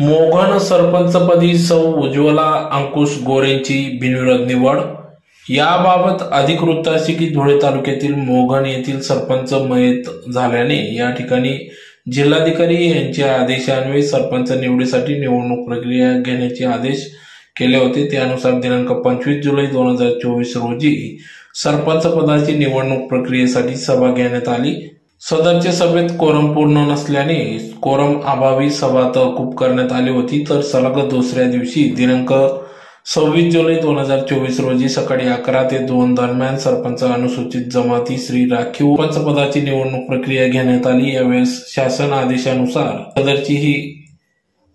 मोघन सरपंचपदी सौ उज्ज्वला अंकुश गोरेंची बिनविरोध निवड. याबाबत अधिक वृत्त असे की धुळे तालुक्यातील मोघन येथील सरपंच मयत झाल्याने या ठिकाणी जिल्हाधिकारी यांच्या आदेशान्वये सरपंच निवडीसाठी निवडणूक प्रक्रिया घेण्याचे आदेश केले होते. त्यानुसार दिनांक पंचवीस जुलै दोन हजार चोवीस रोजी सरपंच पदाची निवडणूक प्रक्रियेसाठी सभा घेण्यात आली. सदरच्या सभेत कोरम पूर्ण नसल्याने कोरम अभावी सभा तहकूब करण्यात आली होती. तर सलग दुसऱ्या दिवशी दिनांक सव्वीस जुलै दोन हजार चोवीस रोजी सकाळी अकरा ते दोन दरम्यान सरपंच अनुसूचित जमाती श्री राखीव सरपंच पदाची निवडणूक प्रक्रिया घेण्यात आली. यावेळेस शासन आदेशानुसार सदरची ही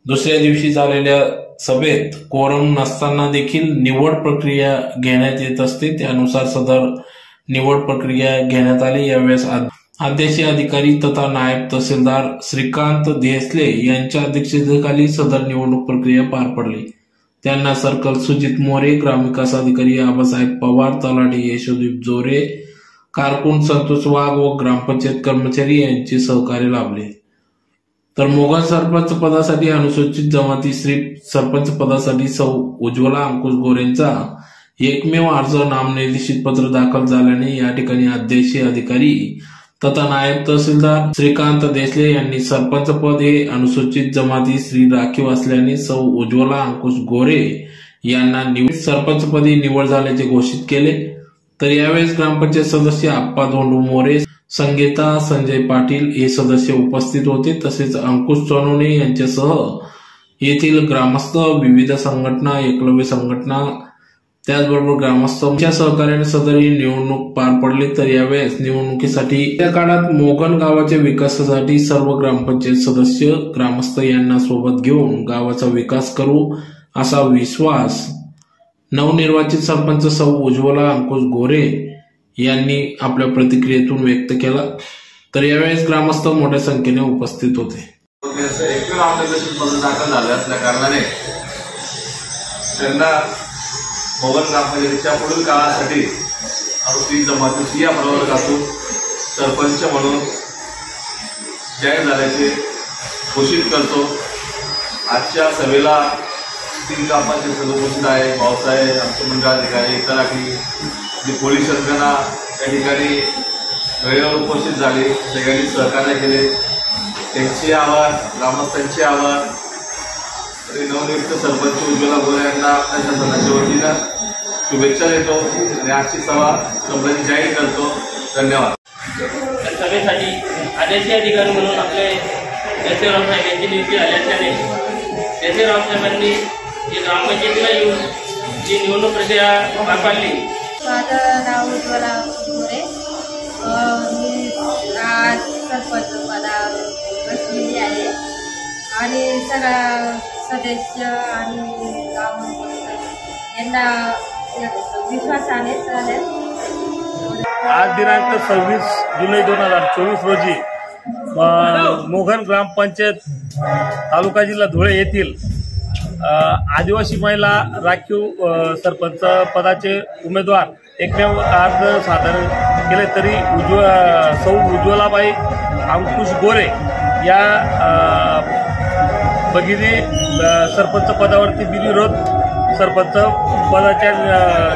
दुसऱ्या दिवशी झालेल्या सभेत कोरम नसताना देखील निवड प्रक्रिया घेण्यात येत असते. त्यानुसार सदर निवड प्रक्रिया घेण्यात आली. यावेळेस आद्याचे अधिकारी तथा नायब तहसीलदार श्रीकांत देसले यांच्या अध्यक्षतेखाली सदर निवडणूक प्रक्रिया पार पडली. त्यांना सर्कल सुजित मोरे ग्रामविकास अधिकारी आबासाहेब पवार तलाठी यशोदीप जोरे कारकून संतोष वाघ व ग्रामपंचायत कर्मचारी यांचे सहकार्य लाभले. तर मोगल सरपंच पदासाठी अनुसूचित जमाती श्री सरपंच पदासाठी सौ उज्ज्वला अंकुश गोरेंचा एकमेव अर्ज नामनिर्देशित पत्र दाखल झाल्याने या ठिकाणी अध्यक्षीय अधिकारी तथा नायब तहसीलदार श्रीकांत देसले यांनी सरपंच पद हे अनुसूचित जमाती श्री राखीव असल्याने सौ उज्ज्वला अंकुश गोरे यांना सरपंच सरपंचपदी निवड झाल्याचे घोषित केले. तर यावेळेस ग्रामपंचायत सदस्य आप्पा धोंडू मोरे संगीता संजय पाटील हे सदस्य उपस्थित होते. तसेच अंकुश सोनवणे यांच्यासह येथील ग्रामस्थ विविध संघटना एकलव्य संघटना त्याचबरोबर ग्रामस्थांच्या सहकार्याने सदर ही निवडणूक पार पडली तर यावेळेस निवडणुकीसाठी त्या काळात मोगन गावाच्या विकासासाठी सर्व ग्रामपंचायत सदस्य ग्रामस्थ यांना सोबत घेऊन गावाचा विकास करू असा विश्वास नवनिर्वाचित सरपंच सौ उज्ज्वला अंकुश गोरे यांनी आपल्या प्रतिक्रियेतून व्यक्त केला. तर यावेळेस ग्रामस्थ मोठ्या संख्येने उपस्थित होते. दाखल झाले असल्या कारणाने त्यांना मोगल ग्रामपंचायतीच्या पुढील काळासाठी अनुसूचित जमातीची या प्रवर्गातून सरपंच म्हणून जाहीर झाल्याचे घोषित करतो. आजच्या सभेला तीन ग्रामपंचायत सदस्य आहे. भाऊसाहेब आमचे मंडळाधिकारी तलाठी जी पोलीस यंत्रणा या ठिकाणी वेळेवर उपस्थित झाले. सगळ्यांनी सहकार्य केले. त्यांचे आभार ग्रामस्थांचे आभार. नवनियुक्त सरपंच उज्ज्वला गोरे यांना आपल्या शासनाच्या वतीनं शुभेच्छा देतो आणि आजची सभा संबंधित जाहीर करतो. धन्यवाद. सभेसाठी आदेशी अधिकारी म्हणून आपले जयसेराव साहेब यांची नियुक्ती झाल्याच्याने जयसेराव साहेबांनी जी ग्रामपंचायतीला येऊन जी निवडणूक प्रक्रिया पार पाडली. माझं नाव उज्ज्वला गोरे मी आज सरपंच पदावर बसलेली आहे. आणि सगळ्या सदस्य आणि यांना विश्वासाने चालेल आज दिनांक सव्वीस जुलै दोन हजार चोवीस रोजी मोघन ग्रामपंचायत तालुका जिल्हा धुळे येथील आदिवासी महिला राखीव सरपंच पदाचे उमेदवार एकमेव अर्ज सादर केले तरी उज्ज्व सौ उज्ज्वलाबाई अंकुश गोरे या भगिनी सरपंच पदावरती बिनविरोध सरपंच पदाच्या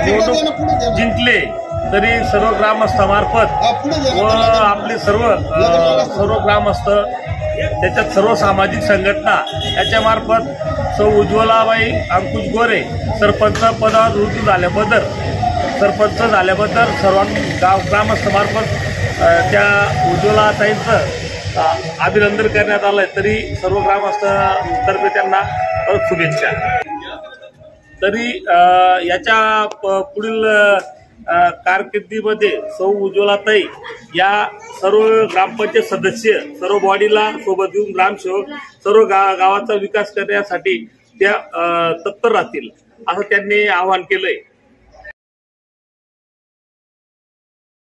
निवडणूक जिंकले तरी सर्व ग्रामस्थामार्फत व आपले सर्व सर्व ग्रामस्थ त्याच्यात सर्व सामाजिक संघटना याच्यामार्फत सौ उज्ज्वलाबाई अंकुश गोरे सरपंच पदावर रुजू झाल्याबद्दल सरपंच झाल्याबद्दल सर्वां गाव ग्रामस्थामार्फत त्या उज्ज्वलाताईंचं अभिनंदन करण्यात आलंय. तरी सर्व ग्रामस्थांतर्फे त्यांना शुभेच्छा. तरी याच्या पुढील कारकिर्दीमध्ये सौ उज्ज्वलाताई या सर्व ग्रामपंचायत सदस्य सर्व बॉडीला सोबत घेऊन ग्रामसेवक सर्व गा गावाचा विकास करण्यासाठी त्या तत्पर राहतील असं त्यांनी आवाहन केलंय.